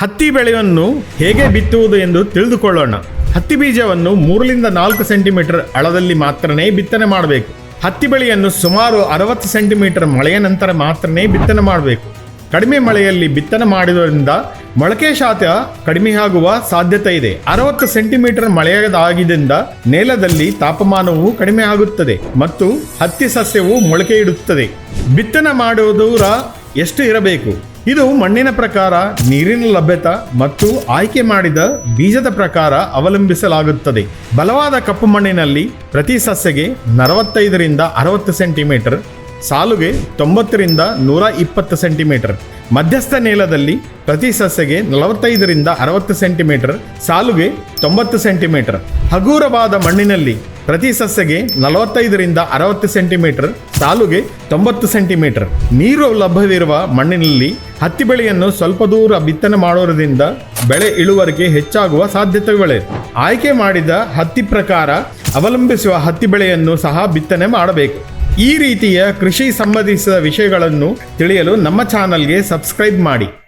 ಹತ್ತಿ ಬೆಳೆಯನ್ನು ಹೇಗೆ ಬಿತ್ತುವುದು ಎಂದು ತಿಳಿದುಕೊಳ್ಳೋಣ. ಹತ್ತಿ ಬೀಜವನ್ನು ಮೂರರಿಂದ ನಾಲ್ಕು ಸೆಂಟಿಮೀಟರ್ ಅಳದಲ್ಲಿ ಮಾತ್ರನೇ ಬಿತ್ತನೆ ಮಾಡಬೇಕು. ಹತ್ತಿ ಬೆಳೆಯನ್ನು ಸುಮಾರು ಅರವತ್ತು ಸೆಂಟಿಮೀಟರ್ ಮಳೆಯ ನಂತರ ಮಾತ್ರನೇ ಬಿತ್ತನೆ ಮಾಡಬೇಕು. ಕಡಿಮೆ ಮಳೆಯಲ್ಲಿ ಬಿತ್ತನೆ ಮಾಡಿದರಿಂದ ಮೊಳಕೆ ಶಾತ ಕಡಿಮೆಯಾಗುವ ಸಾಧ್ಯತೆ ಇದೆ. ಅರವತ್ತು ಸೆಂಟಿಮೀಟರ್ ಮಳೆಯಾಗಿದ್ದರಿಂದ ನೆಲದಲ್ಲಿ ತಾಪಮಾನವು ಕಡಿಮೆ ಆಗುತ್ತದೆ ಮತ್ತು ಹತ್ತಿ ಸಸ್ಯವು ಮೊಳಕೆ ಇಡುತ್ತದೆ ಬಿತ್ತನೆ ಮಾಡುವ ದೂರ ಎಷ್ಟು ಇರಬೇಕು? ಇದು ಮಣ್ಣಿನ ಪ್ರಕಾರ, ನೀರಿನ ಲಭ್ಯತೆ ಮತ್ತು ಆಯ್ಕೆ ಮಾಡಿದ ಬೀಜದ ಪ್ರಕಾರ ಅವಲಂಬಿಸಲಾಗುತ್ತದೆ. ಬಲವಾದ ಕಪ್ಪು ಮಣ್ಣಿನಲ್ಲಿ ಪ್ರತಿ ಸಸ್ಯಗೆ ನಲವತ್ತೈದರಿಂದ ಅರವತ್ತು ಸೆಂಟಿಮೀಟರ್, ಸಾಲುಗೆ ತೊಂಬತ್ತರಿಂದ ನೂರ ಇಪ್ಪತ್ತು ಸೆಂಟಿಮೀಟರ್. ಮಧ್ಯಸ್ಥ ನೆಲದಲ್ಲಿ ಪ್ರತಿ ಸಸ್ಯಗೆ ನಲವತ್ತೈದರಿಂದ ಅರವತ್ತು ಸೆಂಟಿಮೀಟರ್, ಸಾಲುಗೆ ತೊಂಬತ್ತು ಸೆಂಟಿಮೀಟರ್. ಹಗೂರವಾದ ಮಣ್ಣಿನಲ್ಲಿ ಪ್ರತಿ ಸಸ್ಯಗೆ ನಲವತ್ತೈದರಿಂದ ಅರವತ್ತು ಸೆಂಟಿಮೀಟರ್, ಸಾಲುಗೆ ತೊಂಬತ್ತು ಸೆಂಟಿಮೀಟರ್. ನೀರು ಲಭ್ಯವಿರುವ ಮಣ್ಣಿನಲ್ಲಿ ಹತ್ತಿ ಬೆಳೆಯನ್ನು ಸ್ವಲ್ಪ ದೂರ ಬಿತ್ತನೆ ಮಾಡೋದ್ರಿಂದ ಬೆಳೆ ಇಳುವರಿಗೆ ಹೆಚ್ಚಾಗುವ ಸಾಧ್ಯತೆಗಳಿವೆ. ಆಯ್ಕೆ ಮಾಡಿದ ಹತ್ತಿ ಪ್ರಕಾರ ಅವಲಂಬಿಸುವ ಹತ್ತಿ ಬೆಳೆಯನ್ನು ಸಹ ಬಿತ್ತನೆ ಮಾಡಬೇಕು. ಈ ರೀತಿಯ ಕೃಷಿ ಸಂಬಂಧಿಸಿದ ವಿಷಯಗಳನ್ನು ತಿಳಿಯಲು ನಮ್ಮ ಚಾನಲ್ಗೆ ಸಬ್ಸ್ಕ್ರೈಬ್ ಮಾಡಿ.